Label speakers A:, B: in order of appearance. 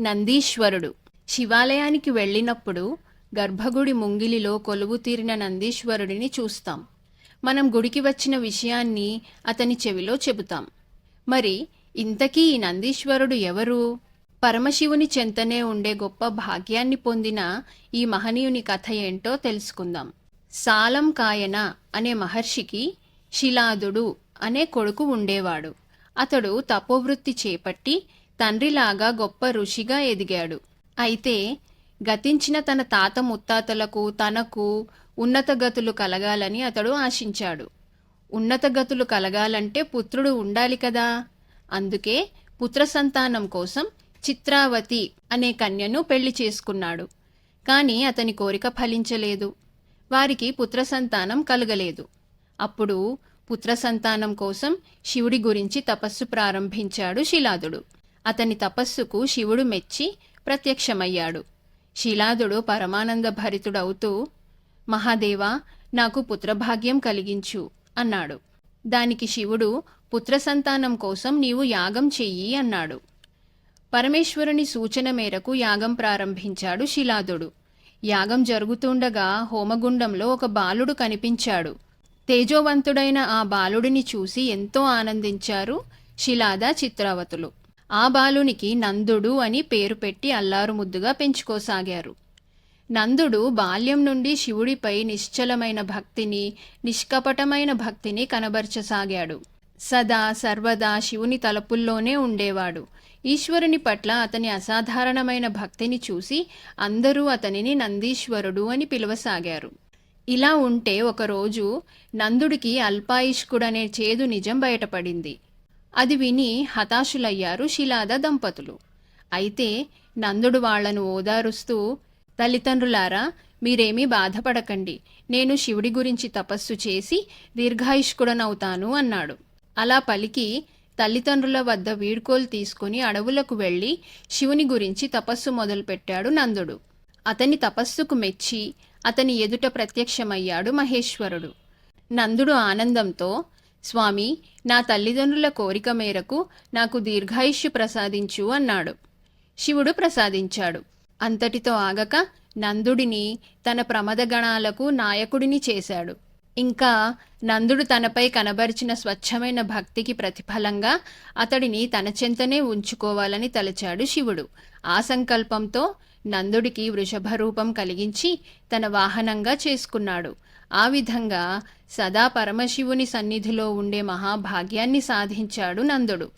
A: నందీశ్వరుడు. శివాలయానికి వెళ్ళినప్పుడు గర్భగుడి ముంగిలిలో కొలువు తీరిన నందీశ్వరుడిని చూస్తాం. మనం గుడికి వచ్చిన విషయాన్ని అతని చెవిలో చెబుతాం. మరి ఇంతకీ ఈ నందీశ్వరుడు ఎవరు? పరమశివుని చెంతనే ఉండే గొప్ప భాగ్యాన్ని పొందిన ఈ మహనీయుని కథ ఏంటో తెలుసుకుందాం. సాలం కాయన అనే మహర్షికి శిలాదుడు అనే కొడుకు ఉండేవాడు. అతడు తపోవృత్తి చేపట్టి తండ్రిలాగా గొప్ప ఋషిగా ఎదిగాడు. అయితే గతించిన తన తాత ముత్తాతలకు తనకు ఉన్నత గతులు కలగాలని అతడు ఆశించాడు. ఉన్నత గతులు కలగాలంటే పుత్రుడు ఉండాలి కదా? అందుకే పుత్ర సంతానం కోసం చిత్రావతి అనే కన్యను పెళ్ళి చేసుకున్నాడు. కానీ అతని కోరిక ఫలించలేదు. వారికి పుత్ర సంతానం కలగలేదు. అప్పుడు పుత్ర సంతానం కోసం శివుడి గురించి తపస్సు ప్రారంభించాడు శిలాదుడు. అతని తపస్సుకు శివుడు మెచ్చి ప్రత్యక్షమయ్యాడు. శిలాదుడు పరమానంద భరితుడవుతూ మహాదేవా నాకు పుత్రభాగ్యం కలిగించు అన్నాడు. దానికి శివుడు పుత్ర సంతానం కోసం నీవు యాగం చెయ్యి అన్నాడు. పరమేశ్వరుని సూచన మేరకు యాగం ప్రారంభించాడు శిలాదుడు. యాగం జరుగుతుండగా హోమగుండంలో ఒక బాలుడు కనిపించాడు. తేజోవంతుడైన ఆ బాలుడిని చూసి ఎంతో ఆనందించారు శిలాద చిత్రావతులు. ఆ బాలునికి నందుడు అని పేరు పెట్టి అల్లారు ముద్దుగా పెంచుకోసాగారు. నందుడు బాల్యం నుండి శివుడిపై నిశ్చలమైన భక్తిని నిష్కపటమైన భక్తిని కనబరచసాగాడు. సదా సర్వదా శివుని తలపుల్లోనే ఉండేవాడు. ఈశ్వరుని పట్ల అతని అసాధారణమైన భక్తిని చూసి అందరూ అతనిని నందీశ్వరుడు అని పిలవసాగారు. ఇలా ఉంటే ఒకరోజు నందుడికి అల్పాయుష్కుడనే చేదు నిజం బయటపడింది. అది విని హతాశులయ్యారు శిలాద దంపతులు. అయితే నందుడు వాళ్ళను ఓదారుస్తూ తల్లిదండ్రులారా మీరేమీ బాధపడకండి. నేను శివుడి గురించి తపస్సు చేసి దీర్ఘాయుష్కుడనవుతాను అన్నాడు. అలా పలికి తల్లిదండ్రుల వద్ద వీడ్కోలు తీసుకుని అడవులకు వెళ్ళి శివుని గురించి తపస్సు మొదలుపెట్టాడు నందుడు. అతని తపస్సుకు మెచ్చి అతని ఎదుట ప్రత్యక్షమయ్యాడు మహేశ్వరుడు. నందుడు ఆనందంతో స్వామి నా తల్లిదండ్రుల కోరిక మేరకు నాకు దీర్ఘాయుష్యు ప్రసాదించు అన్నాడు. శివుడు ప్రసాదించాడు. అంతటితో ఆగక నందుడిని తన ప్రమదగణాలకు నాయకుడిని చేశాడు. ఇంకా నందుడు తనపై కనబరిచిన స్వచ్ఛమైన భక్తికి ప్రతిఫలంగా అతడిని తన చెంతనే ఉంచుకోవాలని తలచాడు శివుడు. ఆ సంకల్పంతో నందుడికి వృషభ రూపం కలిగించి తన వాహనంగా చేసుకున్నాడు. ఆ విధంగా సదా పరమశివుని సన్నిధిలో ఉండే మహాభాగ్యాన్ని సాధించాడు నందుడు.